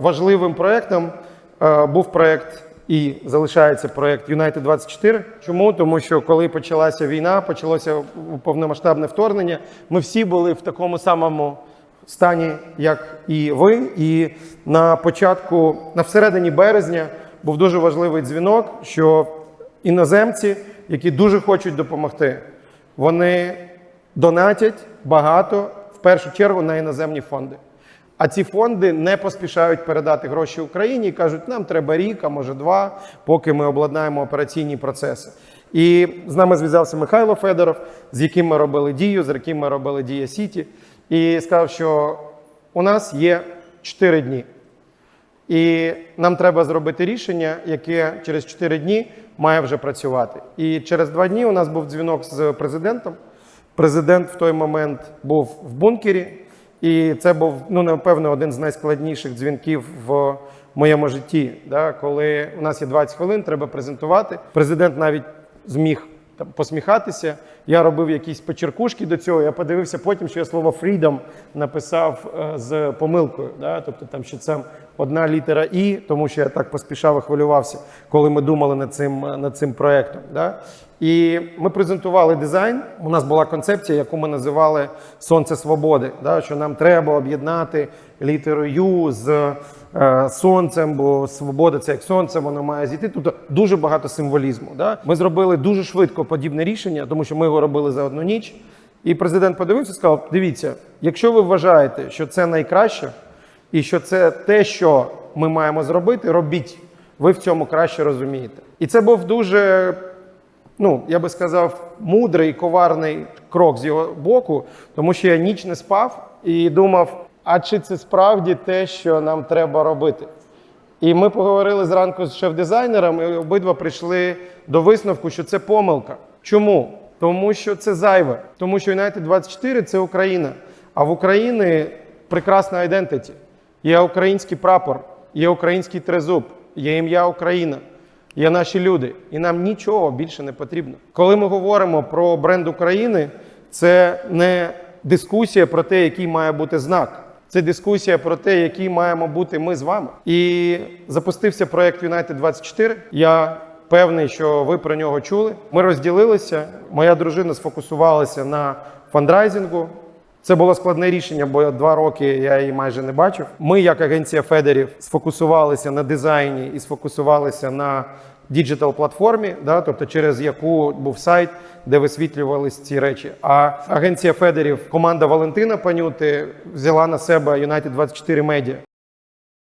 важливим проєктом е, був проєкт і залишається проєкт United 24. Чому? Тому що коли почалася війна, почалося повномасштабне вторгнення, ми всі були в такому самому стані, як і ви. І на початку, на всередині березня, був дуже важливий дзвінок, що іноземці, які дуже хочуть допомогти, вони донатять багато в першу чергу на іноземні фонди. А ці фонди не поспішають передати гроші Україні і кажуть, нам треба рік, а може два, поки ми обладнаємо операційні процеси. І з нами зв'язався Михайло Федоров, з яким ми робили дію, з яким ми робили Дія Сіті, і сказав, що у нас є 4 дні. І нам треба зробити рішення, яке через 4 дні має вже працювати. І через 2 дні у нас був дзвінок з президентом. Президент в той момент був в бункері, і це був, ну, напевно, один з найскладніших дзвінків в моєму житті. Да? Коли у нас є 20 хвилин, треба презентувати. Президент навіть зміг там, посміхатися. Я робив якісь почеркушки до цього. Я подивився потім, що я слово freedom написав е, з помилкою. Да? Тобто там що це одна літера І, тому що я так поспішав і хвилювався, коли ми думали над цим, над цим проєктом. Да? І ми презентували дизайн. У нас була концепція, яку ми називали Сонце свободи. Да? Що нам треба об'єднати літеру Ю з е, сонцем, бо свобода це як сонце, воно має зійти. Тобто дуже багато символізму. Да? Ми зробили дуже швидко подібне рішення, тому що ми його робили за одну ніч. І президент подивився і сказав: дивіться, якщо ви вважаєте, що це найкраще, і що це те, що ми маємо зробити, робіть. Ви в цьому краще розумієте. І це був дуже, ну я би сказав, мудрий коварний крок з його боку, тому що я ніч не спав і думав, а чи це справді те, що нам треба робити? І ми поговорили зранку з шеф-дизайнером, і обидва прийшли до висновку, що це помилка. Чому? Тому що це зайве. Тому що United 24 це Україна. А в Україні прекрасна айдентиті. Є український прапор, є український трезуб, є ім'я Україна, є наші люди. І нам нічого більше не потрібно. Коли ми говоримо про бренд України, це не дискусія про те, який має бути знак. Це дискусія про те, який маємо бути ми з вами. І запустився проект United 24. Я певний, що ви про нього чули. Ми розділилися. Моя дружина сфокусувалася на фандрайзингу. Це було складне рішення, бо два роки я її майже не бачив. Ми, як агенція Федерів, сфокусувалися на дизайні і сфокусувалися на діджитал платформі, да, тобто через яку був сайт, де висвітлювалися ці речі. А агенція Федерів, команда Валентина Панюти взяла на себе United 24 Media.